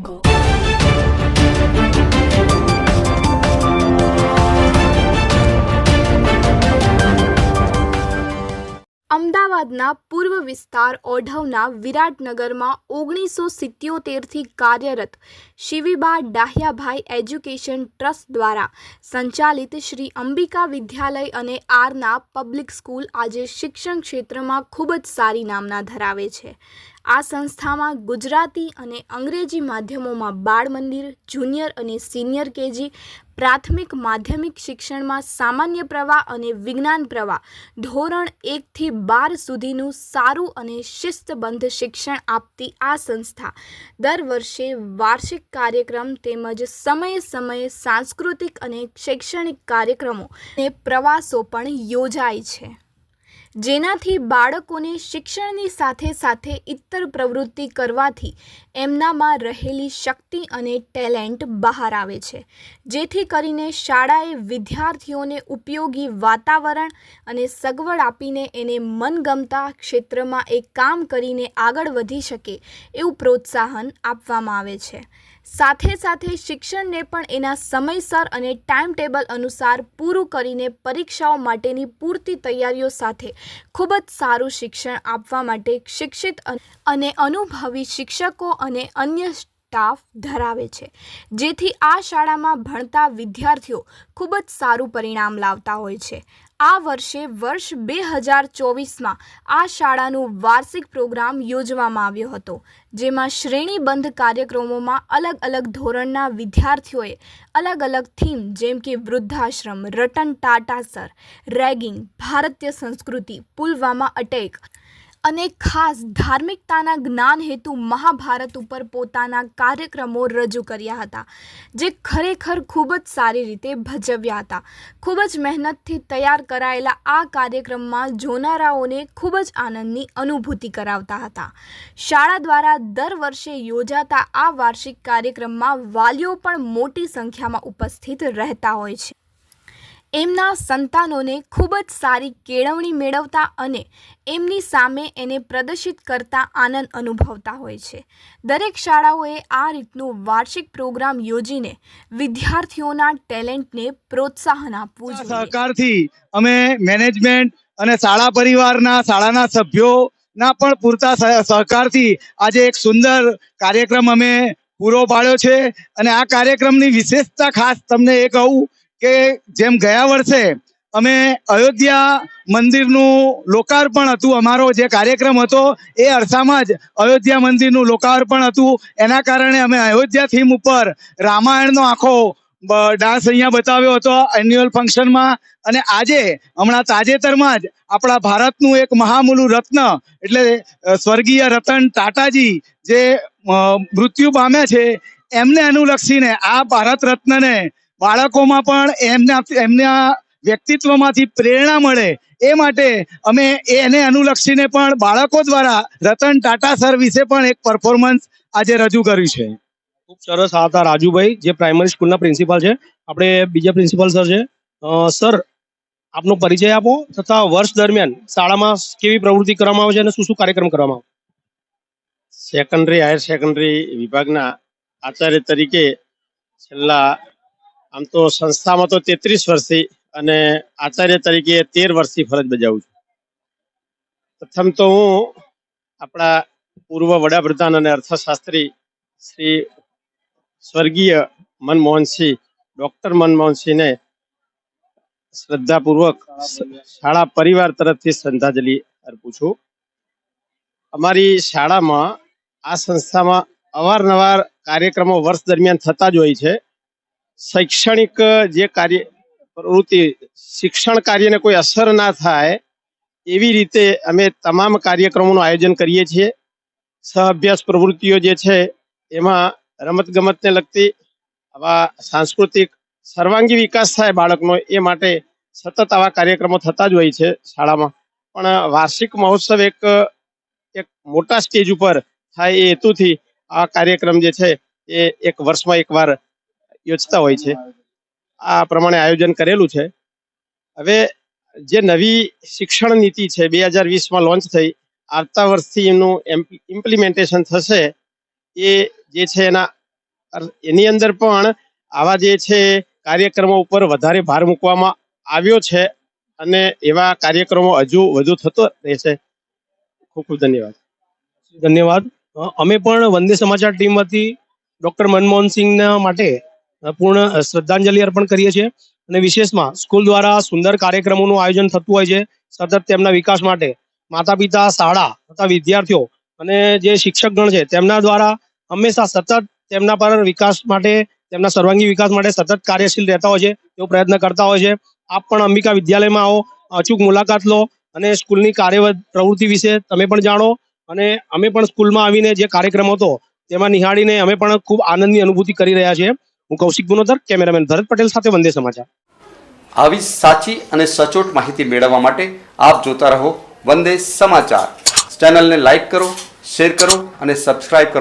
거. અમદાવાદના પૂર્વ વિસ્તાર ઓઢવના વિરાટનગરમાં ઓગણીસો સિત્યોતેરથી કાર્યરત શિવીબા ડાહ્યાભાઈ એજ્યુકેશન ટ્રસ્ટ દ્વારા સંચાલિત શ્રી અંબિકા વિદ્યાલય અને આરના પબ્લિક સ્કૂલ આજે શિક્ષણ ક્ષેત્રમાં ખૂબ જ સારી નામના ધરાવે છે. આ સંસ્થામાં ગુજરાતી અને અંગ્રેજી માધ્યમોમાં બાળ મંદિર, જુનિયર અને સિનિયર કેજી, પ્રાથમિક માધ્યમિક શિક્ષણમાં સામાન્ય પ્રવાહ અને વિજ્ઞાન પ્રવાહ ધોરણ એકથી બાર સુધીનું સારું અને શિસ્તબંધ શિક્ષણ આપતી આ સંસ્થા દર વર્ષે વાર્ષિક કાર્યક્રમ તેમજ સમયે સમયે સાંસ્કૃતિક અને શૈક્ષણિક કાર્યક્રમો અને પ્રવાસો પણ યોજાય છે. જેનાથી બાળકોને શિક્ષણની સાથે સાથે ઇતર પ્રવૃત્તિ કરવાથી એમનામાં રહેલી શક્તિ અને ટેલેન્ટ બહાર આવે છે. જેથી કરીને શાળાએ વિદ્યાર્થીઓને ઉપયોગી વાતાવરણ અને સગવડ આપીને એને મનગમતા ક્ષેત્રમાં એ કામ કરીને આગળ વધી શકે એવું પ્રોત્સાહન આપવામાં આવે છે. સાથે સાથે શિક્ષણને પણ એના સમયસર અને ટાઈમ ટેબલ અનુસાર પૂરું કરીને પરીક્ષાઓ માટેની પૂરતી તૈયારીઓ સાથે ખૂબ જ સારું શિક્ષણ આપવા માટે શિક્ષિત અને અનુભવી શિક્ષકો અને અન્ય સ્ટાફ ધરાવે છે, જેથી આ શાળામાં ભણતા વિદ્યાર્થીઓ ખૂબ જ સારું પરિણામ લાવતા હોય છે. આ વર્ષે વર્ષ બે હજાર ચોવીસમાં આ શાળાનું વાર્ષિક પ્રોગ્રામ યોજવામાં આવ્યો હતો, જેમાં શ્રેણીબંધ કાર્યક્રમોમાં અલગ અલગ ધોરણના વિદ્યાર્થીઓએ અલગ અલગ થીમ જેમ કે વૃદ્ધાશ્રમ રટન ટાટા સર, રેગિંગ, ભારતીય સંસ્કૃતિ, પુલવામા અટેક અને ખાસ ધાર્મિકતાના જ્ઞાન હેતુ મહાભારત ઉપર પોતાના કાર્યક્રમો રજૂ કર્યા હતા, જે ખરેખર ખૂબ જ સારી રીતે ભજવ્યા હતા. ખૂબ જ મહેનતથી તૈયાર કરાયેલા આ કાર્યક્રમમાં જોનારાઓને ખૂબ જ આનંદની અનુભૂતિ કરાવતા હતા. શાળા દ્વારા દર વર્ષે યોજાતા આ વાર્ષિક કાર્યક્રમમાં વાલીઓ પણ મોટી સંખ્યામાં ઉપસ્થિત રહેતા હોય છે. એમના સંતાનોને ખૂબ જ સારી કેળવણી મેળવતા અને એમની સામે એને પ્રદર્શિત કરતા આનંદ અનુભવતા હોય છે. દરેક શાળાઓએ આ રીતનું વાર્ષિક પ્રોગ્રામ યોજીને વિદ્યાર્થીઓના ટેલેન્ટને પ્રોત્સાહન આપવું જોઈએ. સહકારથી અમે મેનેજમેન્ટ અને શાળા પરિવારના શાળાના સભ્યોના પણ પૂરતા સહકારથી આજે એક સુંદર કાર્યક્રમ અમે પૂરો પાડ્યો છે. અને આ કાર્યક્રમની વિશેષતા ખાસ તમને એ કહું કે જેમ ગયા વર્ષે અમે અયોધ્યા મંદિરનું લોકાર્પણ હતું, અમારો જે કાર્યક્રમ હતો, એ અરસામાં જ અયોધ્યા મંદિરનું લોકાર્પણ હતું. એના કારણે અમે અયોધ્યા થીમ ઉપર રામાયણનો આખો ડાન્સ અહીંયા બતાવ્યો હતો એન્યુઅલ ફંક્શનમાં અને આજે, હમણાં તાજેતરમાં જ આપણા ભારતનું એક મહામૂલું રત્ન, એટલે સ્વર્ગીય રતન ટાટાજી જે મૃત્યુ પામ્યા છે, એમને અનુલક્ષીને આ ભારત રત્નને બાળકોમાં પણ એમના એમના વ્યક્તિત્વમાંથી પ્રેરણા મળે એ માટે અમે એને અનુલક્ષીને પણ બાળકો દ્વારા રતન ટાટા સર વિશે પણ એક પરફોર્મન્સ આજે રજૂ કર્યું છે. ખૂબ સરસ આવતા હતા રાજુભાઈ જે પ્રાઇમરી સ્કૂલના પ્રિન્સિપાલ છે. આપણે બીજા પ્રિન્સિપાલ સર છે. સર આપનો પરિચય આપો તથા વર્ષ દરમિયાન શાળામાં કેવી પ્રવૃત્તિ કરવામાં આવે છે અને શું શું કાર્યક્રમ કરવામાં આવે? સેકન્ડરી હાયર સેકન્ડરી વિભાગના આચાર્ય તરીકે છેલ્લા આમ તો સંસ્થામાં તો તેત્રીસ વર્ષથી અને આચાર્ય તરીકે તેર વર્ષથી ફરજ બજાવું છું. પ્રથમ તો હું આપણા પૂર્વ વડાપ્રધાન અને અર્થશાસ્ત્રી શ્રી સ્વર્ગીય મનમોહનસિંહ, ડોક્ટર મનમોહનસિંહને શ્રદ્ધાપૂર્વક શાળા પરિવાર તરફથી શ્રદ્ધાંજલિ અર્પું છું. અમારી શાળામાં આ સંસ્થામાં અવારનવાર કાર્યક્રમો વર્ષ દરમિયાન થતા જ હોય છે. શૈક્ષણિક, જે કાર્ય, પ્રવૃત્તિ, શિક્ષણ કાર્યને કોઈ અસર ના થાય, એવી રીતે અમે તમામ કાર્યક્રમોનું આયોજન કરીએ છીએ. સહ અભ્યાસ પ્રવૃત્તિઓ જે છે, એમાં રમત ગમતને લગતી આવા સાંસ્કૃતિક, સર્વાંગી વિકાસ થાય બાળકનો, એ માટે સતત આવા કાર્યક્રમો થતા જ હોય છે શાળામાં. પણ વાર્ષિક મહોત્સવ એક એક મોટા સ્ટેજ ઉપર થાય એ હેતુથી આ કાર્યક્રમ જે છે, એ એક વર્ષમાં એકવાર યોજતા હોય છે. આ પ્રમાણે આયોજન કરેલું છે. હવે જે નવી શિક્ષણ નીતિ છે બે હજાર વીસમાં લોન્ચ થઈ, આવતા વર્ષથી એનું ઇમ્પ્લિમેન્ટેશન થશે. એ જે છે એના એની અંદર પણ આવા જે છે કાર્યક્રમો ઉપર વધારે ભાર મૂકવામાં આવ્યો છે અને એવા કાર્યક્રમો હજુ વધુ થતો રહેશે. ખૂબ ખૂબ ધન્યવાદ. ધન્યવાદ. અમે પણ વંદે સમાચાર ટીમમાંથી ડૉક્ટર મનમોહન સિંહના માટે પૂર્ણ શ્રદ્ધાંજલિ અર્પણ કરીએ છીએ. અને વિશેષમાં સ્કૂલ દ્વારા સુંદર કાર્યક્રમોનું આયોજન થતું હોય છે. સતત તેમના વિકાસ માટે માતા પિતા શાળા તથા વિદ્યાર્થીઓ અને જે શિક્ષકગણ છે તેમના દ્વારા હંમેશા સતત તેમના પર વિકાસ માટે, તેમના સર્વાંગી વિકાસ માટે સતત કાર્યશીલ રહેતા હોય છે, તેવો પ્રયત્ન કરતા હોય છે. આપ પણ અંબિકા વિદ્યાલયમાં આવો, અચૂક મુલાકાત લો અને સ્કૂલની કાર્ય પ્રવૃત્તિ વિશે તમે પણ જાણો. અને અમે પણ સ્કૂલમાં આવીને જે કાર્યક્રમ હતો તેમાં નિહાળીને અમે પણ ખૂબ આનંદની અનુભૂતિ કરી રહ્યા છીએ. હું કૌશિક ગુનોતર કેમેરામેન ભરત પટેલ સાથે વંદે સમાચાર. આવી સાચી અને સચોટ માહિતી મેળવવા માટે આપ જોતા રહો વંદે સમાચાર. ચેનલને લાઈક કરો, શેર કરો અને સબસ્ક્રાઇબ કરો.